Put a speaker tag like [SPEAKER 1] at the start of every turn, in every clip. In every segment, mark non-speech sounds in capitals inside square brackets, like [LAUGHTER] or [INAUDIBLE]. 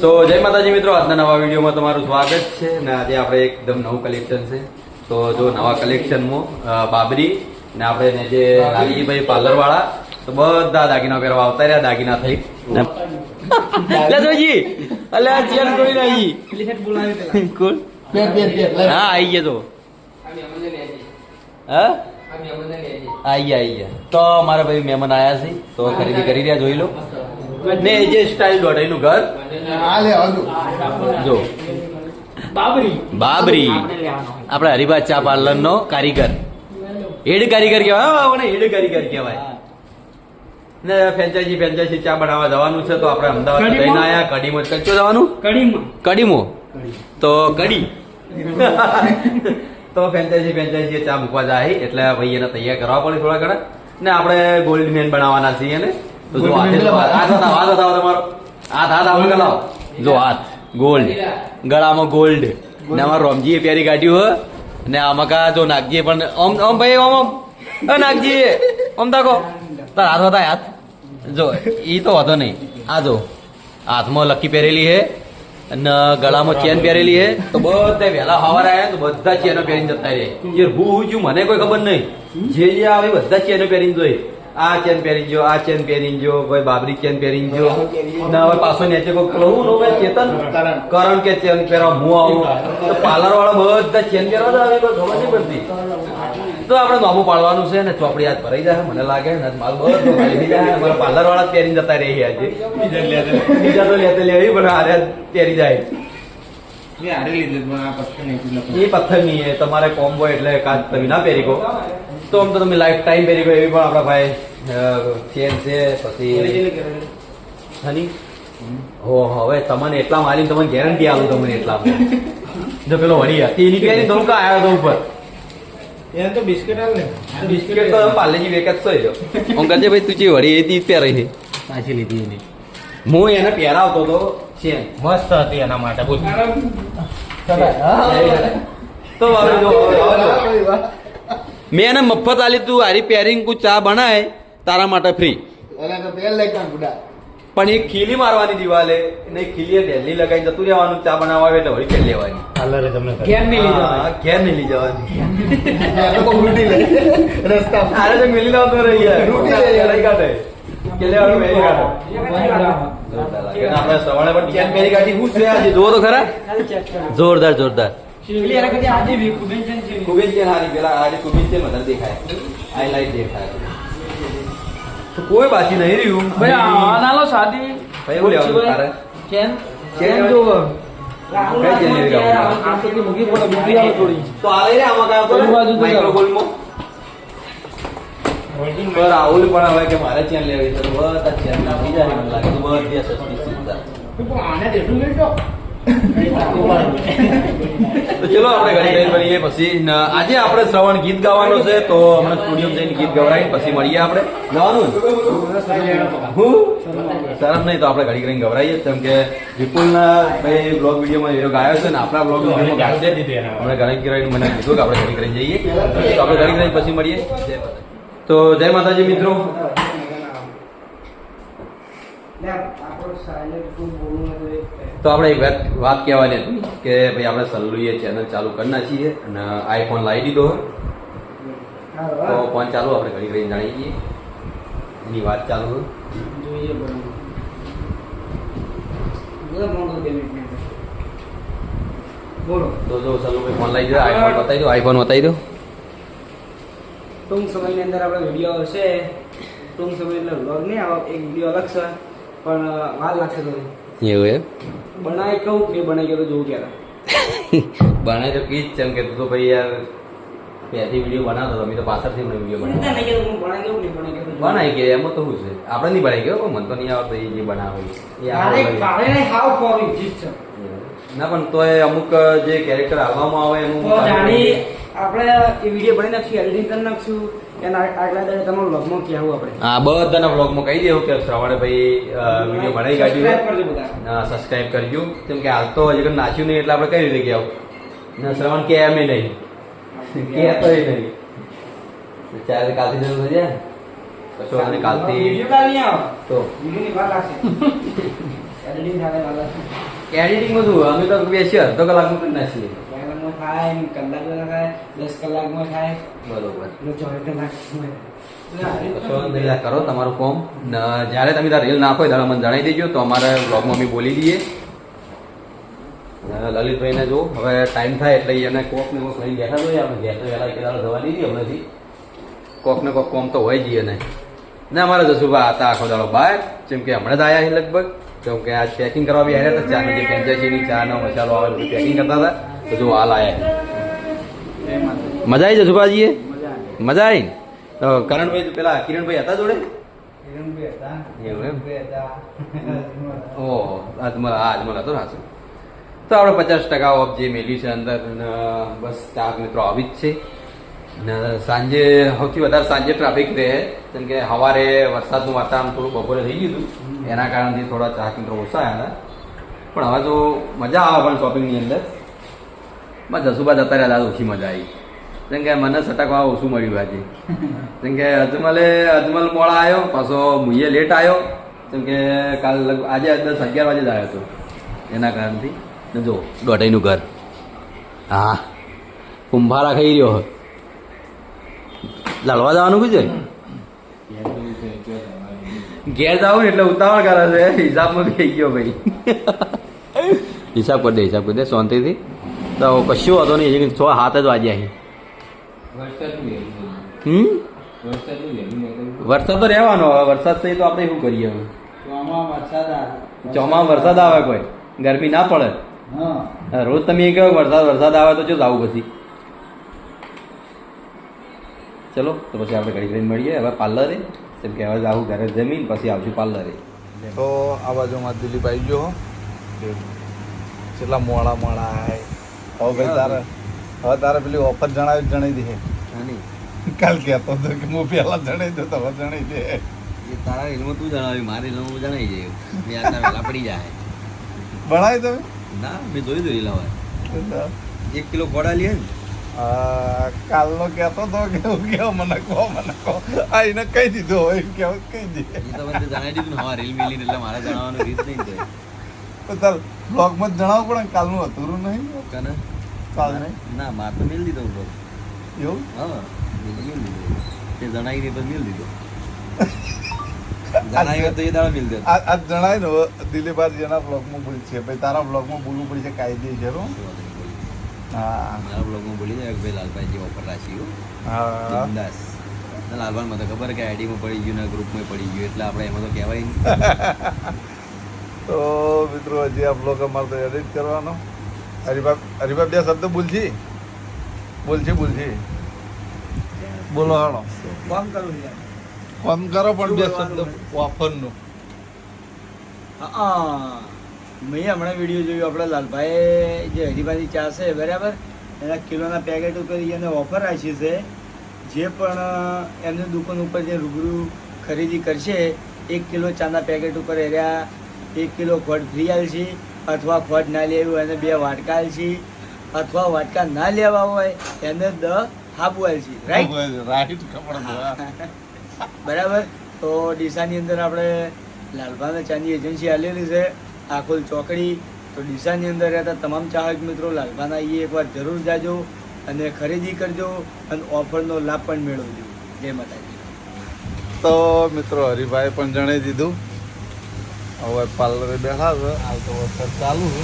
[SPEAKER 1] તો જય માતાજી મિત્રો આજના નવા વિડીયોમાં તમારું સ્વાગત છે અને આજે આપણે એકદમ નવું કલેક્શન છે. તો જો નવા કલેક્શનમાં બાબરી ને આપણે જે પાર્લર વાળા તો બધા દાગીના પહેરવા આવતા રહ્યા દાગીના થઈ. જોજી અલે ચેન કોઈ નહીં. [LAUGHS] કોણ? હા આઈ ગયા તો. હા? આઈ ગયા આઈ ગયા. તો મારા ભાઈ મહેમાન આયા છે તો ખરીદી કરી રહ્યા જોઈ લો. ને એ જે સ્ટાઇલ દોઢાઈનું ઘર? જો.
[SPEAKER 2] બાબરી.
[SPEAKER 1] બાબરી. આપણે હરિભા ચા પાર્લર નો કારીગર. હેડ કારીગર કહેવાય આપણે હેડ કારીગર કહેવાય. ને ફ્રેન્ચાઇઝી ફ્રેન્ચાઇઝી ચા બનાવવા જવાનું છે તો આપણે અમદાવાદ? લઈને આયા કડીમાં. કચ્ચો જવાનું?
[SPEAKER 2] કડીમાં.
[SPEAKER 1] કડીમો. તો કડી. તો ફ્રેન્ચાઇઝી ફ્રેન્ચાઇઝી ચા મૂકવા જાય એટલે ભાઈ એને તૈયાર કરવા પડે થોડા ઘણા. ને આપણે ગોલ્ડ મેન બનાવવાના છીએ ને. જો હાથે હાથ તમારો. હાથ હાથ આપણે લાવો. જો હાથ ગોલ્ડ. ગળામાં ગોલ્ડ. ને અમારા રોમજીએ પહેરી કાઢ્યું હો. ને આમાં કા જો નાગજીએ પણ ઓમ ઓમ ભાઈ ઓમ ઓમ એ નાગજી ઓમ તાકો. તાર હાથ હતા હાથ. જો એ તો વાંધો નહીં. આ જો હાથમાં લકી પહેરેલી હે અને ગળામાં ચેન પહેરેલી હે. તો બધા વહેલા હવાર આવ્યા તો બધા ચેનો પહેરીને જતા રહે જે હું હું છું મને કોઈ ખબર નહીં. જે જે આવે બધા ચેનો પહેરીને જોઈ આ ચેન પહેરી જો આ ચેન પહેરી જો ભાઈ બાબરી ચેન પહેરી જો. ના હવે પાછો નેચે કોઈ કહું નો ભાઈ ચેતન. કરણ. કે ચેન પહેરવા હું આવું. તો પાર્લર વાળા બધા ચેન પહેરવા તો આવી કોઈ ખબર નહીં પડતી. તો આપણે નોમું પાડવાનું છે ને ચોપડી હાથ ભરાઈ જાય મને લાગે ને માલ બધો ખાલી જાય. મારા પાર્લર વાળા પહેરીને જતા રહી આજે. બીજા તો લેતે લેવી પણ આરે પહેરી જાય. એ પથ્થરની એ તમારે કોમ્બો એટલે કાચ તમે ના પહેરી કહો તો આમ તો તમે લાઈફ ટાઈમ પહેરી ગયો એવી પણ આપણા ભાઈ ચેન છે પછી હની? હો હવે તમને એટલા મારીને તમને ગેરંટી આવું તમને એટલા જો પેલો વળી હતી એની કઈ તો આવ્યો હતો ઉપર બિસ્કિટ તો પાર્લેજી વેકત સોય જો અંકલ ભાઈ તુજી વળી હતી પહેરી છે
[SPEAKER 3] પાછી લીધી એની.
[SPEAKER 1] હું એને પહેરાવતો તો ચેન
[SPEAKER 3] મસ્ત હતી એના માટે બોલ
[SPEAKER 1] તો હવે જો. મેં એને મફત આલી તું હારી પેરિંગ કુ ચા બનાય. તારા માટે ફ્રી પણ એ ખીલી મારવાની દિવાલે ને એક ખીલી ડેલી લગાવી જતું રહેવાનું ચા બનાવવા આવે એટલે વળી કેમ લેવાની.
[SPEAKER 3] પાર્લરે તમને
[SPEAKER 2] ઘેર નહીં લીધો
[SPEAKER 1] હા, ઘેર નહીં લઈ જવાની. અરે તો મિલી લાવતો રહી યાર લઈ કાઢે. કે લેવાનું પહેરી કાઢો. આપણે સવારે પણ ચેન પહેરી કાઢી. હું છે આજે? જોવો તો ખરા. જોરદાર જોરદાર.
[SPEAKER 2] છે.
[SPEAKER 1] હારી. પેલા દેખાય. આઈ લાઈટ દેખાય. તો કોઈ બાકી નહીં રહ્યું.
[SPEAKER 2] ભાઈ આ નાલો સાદી
[SPEAKER 1] ભાઈ એવું લેવાનું તારે.
[SPEAKER 2] ચેન
[SPEAKER 1] ચેન
[SPEAKER 2] જો
[SPEAKER 1] રાહુલ પણ હવે કે મારે ચેન લેવી છે. તો બધા ચેન ના બીજા મને લાગે તો બધી સસ્તી સુવિધા તો ચલો, આપણે ઘડી ઘડી મળીએ પછી આજે આપણે શ્રવણ ગીત ગાવાનું છે, તો હમણાં સ્ટુડિયો જઈને ગીત ગવડાવીને પછી મળીએ આપણે. ગાવાનું? શરમ નહીં, તો આપણે ઘડી ઘડી ગવડાવીએ કેમ કે વિપુલના ભાઈ બ્લોગ વિડીયોમાં વીડિયો ગાયો છે ને, આપણા બ્લોગ વિડીયોમાં ગાશે આપણે ઘડી ઘડી મને કીધું કે આપણે ઘડી ઘડી જઈએ. તો આપણે ઘડી ઘડી પછી મળીએ. તો જય માતાજી મિત્રો. તો આપણે એક વાત વાત કહેવાની હતી કે ભાઈ આપણે સલ્લુએ ચેનલ ચાલુ કરી નાખીએ અને આઈફોન લાવી દીધો. તો ફોન ચાલુ આપણે ઘડી ઘડી જાણી જઈએ એની વાત ચાલુ
[SPEAKER 2] જોઈએ. બોલો
[SPEAKER 1] તો જો સલ્લુભાઈ ફોન લાવી દો આઈફોન બતાવી દો આઈફોન બતાવી દો.
[SPEAKER 2] ટૂંક સમયની અંદર આપણે વીડિયો આવશે ટૂંક સમય એટલે vlog નહીં આવે એક વીડિયો અલગ છે. પણ વાર લાગશે
[SPEAKER 1] એવું એમ?
[SPEAKER 2] બનાવી કહું કે બનાવી ગયો જોઉં ક્યારે? [LAUGHS]
[SPEAKER 1] બનાવી તો કીજ છે એમ કે તું તો ભાઈ યાર પહેલી વીડિયો બનાવતો હતો અમે તો પાછળથી મને વીડિયો
[SPEAKER 2] બનાવી ગયો બનાવી ગયો
[SPEAKER 1] એમાં તો શું છે. આપણે નહીં બનાવી ગયો મને તો નહીં આવડતો એ જે બનાવે. ના પણ તોય અમુક જે કેરેક્ટર આવવામાં આવે એનું
[SPEAKER 2] આપણે એ વીડિયો બનાવી નાખશું એડિટિંગ કરી નાખશું.
[SPEAKER 1] હા બધાના વ્લોગમાં કહી દેવું કે શ્રવણે ભાઈ વીડિયો બનાવી કાઢ્યું.
[SPEAKER 2] બધા.
[SPEAKER 1] સબસ્ક્રાઇબ કરજો. કેમ કે હાલ તો હજી નાચ્યું નહીં એટલે આપણે કઈ રીતે ગયા? ને શ્રવણ કે એમ નહીં. કહેતો નહીં. ચારે કાલથી જરૂર જાય. કશો અને કાલથી તો
[SPEAKER 2] એડિટિંગ [LAUGHS]
[SPEAKER 1] અમે તો બેસીએ અડધો કલાકનું કરી નાખીએ.
[SPEAKER 2] કલાકમાં ને કલાક કલાકમાં ખાય દસ કલાકમાં ખાય.
[SPEAKER 1] બરોબર.
[SPEAKER 2] ચોવીસ કલાકમાં
[SPEAKER 1] કરો તમારું કોમ. ને જ્યારે તમે ત્યાં રીલ નાખો ત્યારે મને જણાવી દેજો તો અમારે બ્લોગમાં અમે બોલી દઈએ. લલિતભાઈને જો હવે ટાઈમ થાય એટલે એને કોક ને કોક લઈને બેઠા જોઈએ આપણે ઘેર તો વહેલા કેટલા જવા દીધી હમણાંથી. કોક ને કોક કોમ તો હોય જઈએ ને ને અમારે જસુભા હતા આખો દાડો બહાર જેમ કે હમણાં જ આવ્યા છે લગભગ. કેમ કે આજ પેકિંગ કરવા બી આવ્યા હતા ચાનો જે ચા ચાનો મસાલો આવે બધું પેકિંગ કરતા હતા. જો હાલ આયા મજા આવી જસુભાજીએ
[SPEAKER 2] મજા આવે.
[SPEAKER 1] મજા આવી ને? તો કરણભાઈ પેલા કિરણભાઈ હતા જોડે? ઓહો આજમલ હા હતો ને તો આપણે પચાસ ટકા ઓફ જે મેળવી છે અંદર બસ ચાર મિત્રો આવી જ છે. ને સાંજે સૌથી વધારે સાંજે ટ્રાફિક રહે. કેમ કે સવારે વરસાદનું વાતાવરણ થોડું બપોરે થઈ ગયું હતું. એના કારણથી થોડા ચાર મિત્રો ઓછા આવ્યા હતા. પણ હવે તો મજા આવે પણ શોપિંગની અંદર. બસ જસુબા જતા રહ્યા ઓછી મજા આવી જેમ કે મને સટકવા ઓછું મળ્યું આજે જેમ કે અજમલે અજમલ મોડા આવ્યો પાછો મુઈએ લેટ આવ્યો જેમ કે કાલ આજે દસ અગિયાર વાગે જ આવ્યો હતો એના કારણથી ને જો દોઢાઈનું ઘર હા કુંભારા ખાઈ રહ્યો. લાલવા જવાનું કીધું ઘેર જાવ ને એટલે ઉતાવળ કરે છે હિસાબમાં થઈ ગયો ભાઈ હિસાબ કરી દે હિસાબ કરી દે શાંતિથી તો કશું હતો નહીં છ હાથ જ વાગ્યા હમ? વરસાદ તો રહેવાનો હવે વરસાદ થઈ તો આપણે શું કરીએ હવે?
[SPEAKER 2] ચોમા વરસાદ આવે.
[SPEAKER 1] વરસાદ આવે કોઈ? ગરમી ના પડે? રોજ તમે એ કહો વરસાદ વરસાદ આવે તો જો આવું પછી? ચલો તો પછી આપણે ઘડી ઘડી મળીએ. હવે પાર્લરે જેમ કે હવે આવું ઘરે જમીન પછી આવશું પાર્લરે.
[SPEAKER 4] તો આ બાજુમાં દિલીપ આવી ગયો હો. કેટલા મોડા મોડા આય. હવે ભાઈ તારે હવે તારે પેલી ઓફર જણાવી જણાવી દે કાલ કહેતો હતો કે હું પહેલા જણાવી દઉં તો હવે જણાવી દે.
[SPEAKER 1] એ તારા રીલમાં તું જણાવી મારી રીલમાં જણાવી જાય મેં પડી જાય.
[SPEAKER 4] ભણાવી તમે?
[SPEAKER 1] ના મેં જોઈ જોઈ રીલ એક કિલો ગોળા લઈએ ને.
[SPEAKER 4] આ, કાલનો કહેતો હતો કે હું કેવો મને કહો મને કહો. આ એને કહી દીધું હોય કેવું કહી દે.
[SPEAKER 1] જણાવી દીધું ને હા રીલ મિલીને એટલે મારે જણાવવાનું રીત નહીં તો
[SPEAKER 4] તાર બ્લોગમાં જ જણાવવું પડે કાલનું અધૂરું નહીં.
[SPEAKER 1] કને?
[SPEAKER 4] કાલ નહીં
[SPEAKER 1] ના માર તો મેલ દીધો બ્લોગ
[SPEAKER 4] એવું?
[SPEAKER 1] હા મેલ દીધો. તે જણાવી નહીં તો મેલ દીધો. [LAUGHS] જણાવી તો એ દાડો મિલ દીધો
[SPEAKER 4] આ જણાય ને હવે દિલીપ બ્લોગમાં બોલ છે. ભાઈ તારા બ્લોગમાં બોલવું છે કાયદેસર જરૂર હા.
[SPEAKER 1] મારા બ્લોગમાં બોલી જાય ભાઈ લાલભાઈ જે ઓફર રાખી
[SPEAKER 4] હા.
[SPEAKER 1] બિંદાસ. લાલભાઈ મને ખબર કે આઈડીમાં પડી ગયું ને ગ્રુપમાં પડી ગયું એટલે આપણે એમાં તો કહેવાય નહીં. [LAUGHS]
[SPEAKER 4] તો મિત્રો હજી આ બ્લોગ અમારે તો એડિટ કરવાનો. હરિભાઈ હરિભાઈ બે શબ્દ બોલજી. બોલજી બોલજી. બોલો હાલો.
[SPEAKER 2] ફોન કરો
[SPEAKER 4] ફોન કરો પણ બે શબ્દ ઓફરનું
[SPEAKER 2] હા મેં હમણાં વીડિયો જોયો આપણા લાલભાઈ જે હરિભાઈ ચા છે બરાબર? એના કિલોના પેકેટ ઉપર એને ઓફર રાખી છે. જે પણ એમની દુકાન ઉપર જે રૂબરૂ ખરીદી કરશે એક કિલો ચાના પેકેટ ઉપર એરહ્યા એક કિલો ખોટ ફ્રી આલશી અથવા ખોટ ના લેવું એને બે વાટકા આલશે અથવા વાટકા ના લેવા હોય એને દ હાબુ આલશે રાઈટ
[SPEAKER 4] રાઈટ
[SPEAKER 2] બરાબર? તો ડીસાની અંદર આપણે લાલભાના ચાની એજન્સી આલેલી છે આખોલ ચોકડી. તો ડીસાની અંદર રહેતા તમામ ચાહક મિત્રો લાલભાના એ એકવાર જરૂર જાજો અને ખરીદી કરજો અને ઓફરનો લાભ પણ મેળવજો. જય માતાજી.
[SPEAKER 4] તો મિત્રો હરિભાઈ પણ જણાવી દીધું. હવે પાર્લરે બેઠા છે હાલ તો વરસાદ ચાલુ છે.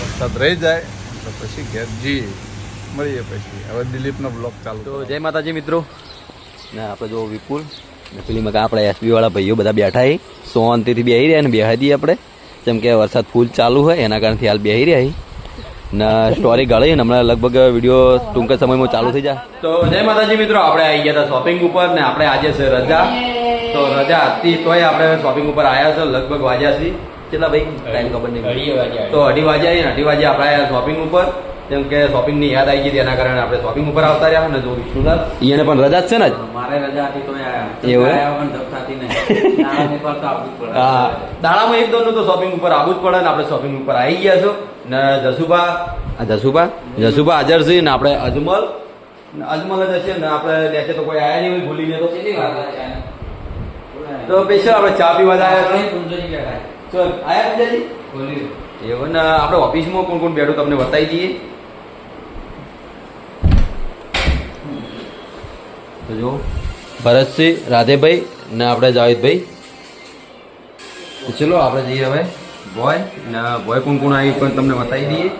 [SPEAKER 4] વરસાદ રહી જાય તો પછી ઘેર જઈએ. મળીએ પછી. હવે દિલીપનો બ્લોગ ચાલુ
[SPEAKER 1] તો જય માતાજી મિત્રો. ને આપણે જો વિપુલ ને પેલી મકા આપણે એસબી વાળા ભાઈઓ બધા બેઠા શાંતિથી બેહી રહ્યા ને બેહાઈ દઈએ આપણે. જેમ કે વરસાદ ફૂલ ચાલુ હોય એના કારણથી હાલ બેહી રહ્યા ને સ્ટોરી ગાળી ને હમણાં લગભગ વીડિયો ટૂંક જ સમયમાં ચાલુ થઈ જાય. તો જય માતાજી મિત્રો આપણે આવી ગયા હતા શોપિંગ ઉપર ને આપણે આજે છે રજા. તો રજા હતી તોય આપણે શોપિંગ ઉપર આવ્યા છે લગભગ વાજ્યા છે. કેટલા ભાઈ? ટાઈમ ખબર નહીં. તો અઢી વાગ્યા આવીને અઢી વાગ્યા આપણે આવ્યા શોપિંગ ઉપર. જેમ કે શોપિંગની યાદ આવી ગઈ એના કારણે આપણે શોપિંગ ઉપર આવતા રહ્યા ને જો વિષ્ણુલાલ એને પણ રજા છે ને
[SPEAKER 5] મારે રજા હતી તો
[SPEAKER 1] એવું
[SPEAKER 5] પણ ધપકાતી નહીં પર તો આવવું જ પડે.
[SPEAKER 1] હા. દાડામાં એક દોનું તો શોપિંગ ઉપર આવવું જ પડે ને આપણે શોપિંગ ઉપર આવી ગયા છો. ને જસુભા. જસુભા? જસુભા હાજર છે ને આપણે અજમલ. અજમલ જ હશે ને આપણે લેશે તો કોઈ આયા નહીં હોય ભૂલીને તો.
[SPEAKER 5] કેટલી વાર
[SPEAKER 1] તો પેશો આપણે ચા પીવા જાય આવ્યા
[SPEAKER 5] છે.
[SPEAKER 1] આયા પૂજાજી એવું ને આપણે ઓફિસમાં કોણ કોણ બેઠું તમને બતાવી દઈએ. જો ભરતસિંહ, રાધેભાઈ ને આપણે જાવેદભાઈ. ચલો, આપણે જઈએ હવે. બોય ને ભોય કોણ કોણ આવી પણ તમને બતાવી દઈએ.